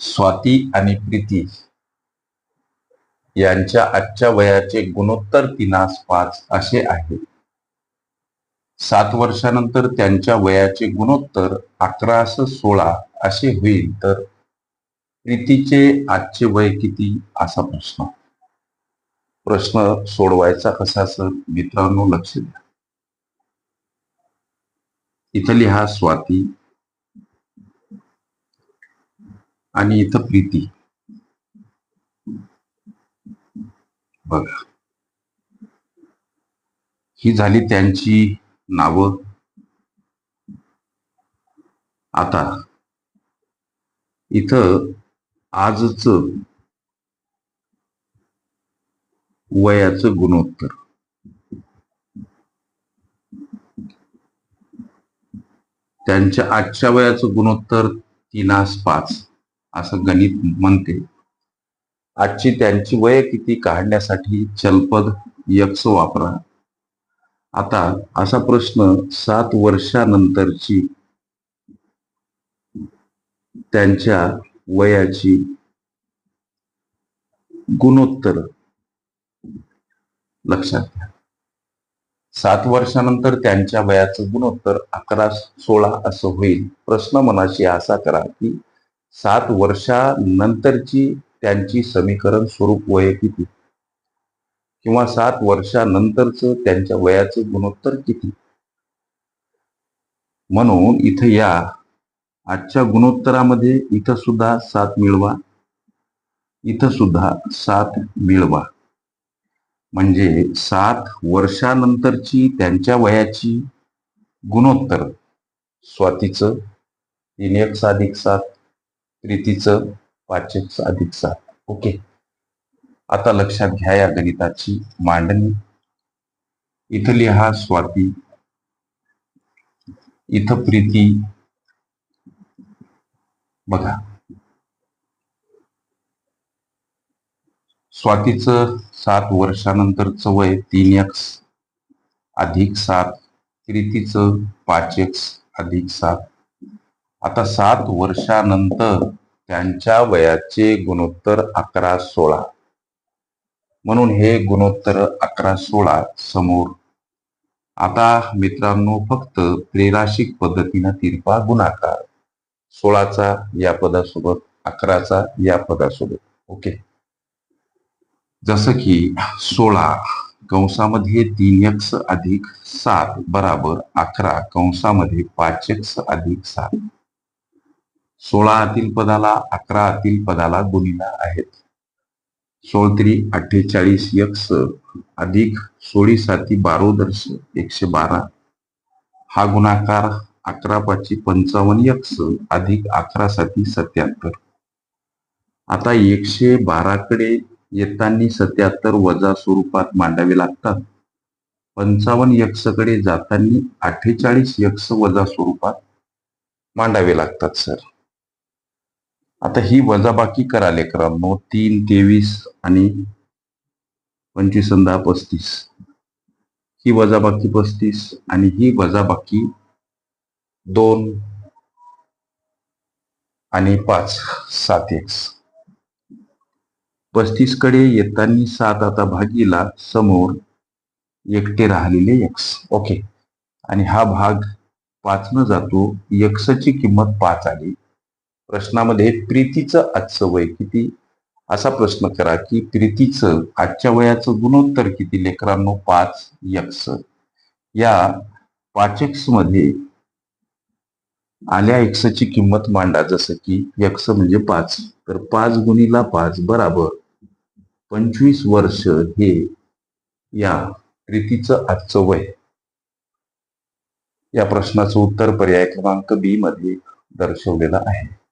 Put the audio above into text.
स्वाती आणि प्रीती यांच्या आजच्या वयाचे गुणोत्तर तिनास पाच असे आहे. सात वर्षानंतर त्यांच्या वयाचे गुणोत्तर अकरास सोळा असे होईल तर प्रीतीचे आजचे वय किती असा प्रश्न. प्रश्न सोडवायचा कसा सर? मित्रांनो लक्ष द्या. इथं लिहा स्वाती आणि इथं प्रीती. बघा. ही झाली त्यांची नावं. आता इथं आजच वयाचं गुणोत्तर. त्यांच्या आजच्या वयाचं गुणोत्तर तीनास पाच. असं गणित म्हणते. आजची त्यांची वय किती काढण्यासाठी चलपद यक्ष वापरा. आता असा प्रश्न सात वर्षानंतरची त्यांच्या वयाची गुणोत्तर लक्षात घ्या. सात वर्षानंतर त्यांच्या वयाचं गुणोत्तर अकरा सोळा असं होईल. प्रश्न मनाशी असा करा की सात वर्षानंतरची त्यांची समीकरण स्वरूप वय किती? किंवा सात वर्षानंतरच त्यांच्या वयाचं गुणोत्तर किती? म्हणून इथं या. आजच्या गुणोत्तरामध्ये इथं सुद्धा सात मिळवा. इथं सुद्धा सात मिळवा. म्हणजे सात वर्षानंतरची त्यांच्या वयाची गुणोत्तर. स्वातीचं तीन एक साधिक सात. प्रीतीचं पाच एक अधिक सात ओके. आता लक्षात घ्या या गणिताची मांडणी. इथं लिहा स्वाती. इथं प्रीती. बघा. स्वातीचं सात वर्षानंतरचं वय तीन एक्स अधिक सात. प्रीतीचं पाच एक्स अधिक सात. आता सात वर्षानंतर त्यांच्या वयाचे गुणोत्तर अकरा सोळा. म्हणून हे गुणोत्तर अकरा सोळा समोर. आता मित्रांनो फक्त त्रिराशिक पद्धतीनं तिरपा गुणाकार. सोळाचा या पदासोबत अकराचा या पदासोबत. ओके? जसं की सोळा कंसामध्ये तीन एक्स अधिक सात बराबर अकरा कंसामध्ये पाच एक्स अधिक सात. सोळा आतील पदाला अकरा आतील पदाला गुणिला आहेत. सोळत्री अठ्ठेचाळीस यक्ष अधिक सोळी साती बारोदर्श एकशे बारा. हा गुणाकार अकरा पाचशे पंचावन्न यक्ष अधिक अकरा साती सत्याहत्तर आता एकशे बाराकडे येताना सत्याहत्तर वजा स्वरूपात मांडावे लागतात. पंचावन्न यक्षकडे जाताना अठ्ठेचाळीस यक्ष वजा स्वरूपात मांडावे लागतात सर. आता ही वजाबाकी करा लेकरांनो. तीन तेवीस आणि पंचवीस दहा पस्तीस. ही वजाबाकी पस्तीस आणि ही वजाबाकी दोन आणि पाच सात एक्स पस्तीसकडे येताना सात आता भागीला समोर एकटे राहिलेले एक्स ओके. आणि हा भाग पाच न जातो. एक्सची किंमत पाच आली. प्रश्नामध्ये प्रीतीचं आजचं वय किती? असा प्रश्न करा की प्रीतीचं आजच्या वयाचं गुणोत्तर किती? लेकरांनो पाच यक्स या पाच एक्समध्ये आल्या एक्सची किंमत मांडा. जसं की यक्स म्हणजे पाच. तर पाच गुणीला पाच बराबर पंचवीस वर्ष हे या प्रीतीचं आजचं वय. या प्रश्नाचं उत्तर पर्याय क्रमांक बी मध्ये दर्शवलेलं आहे.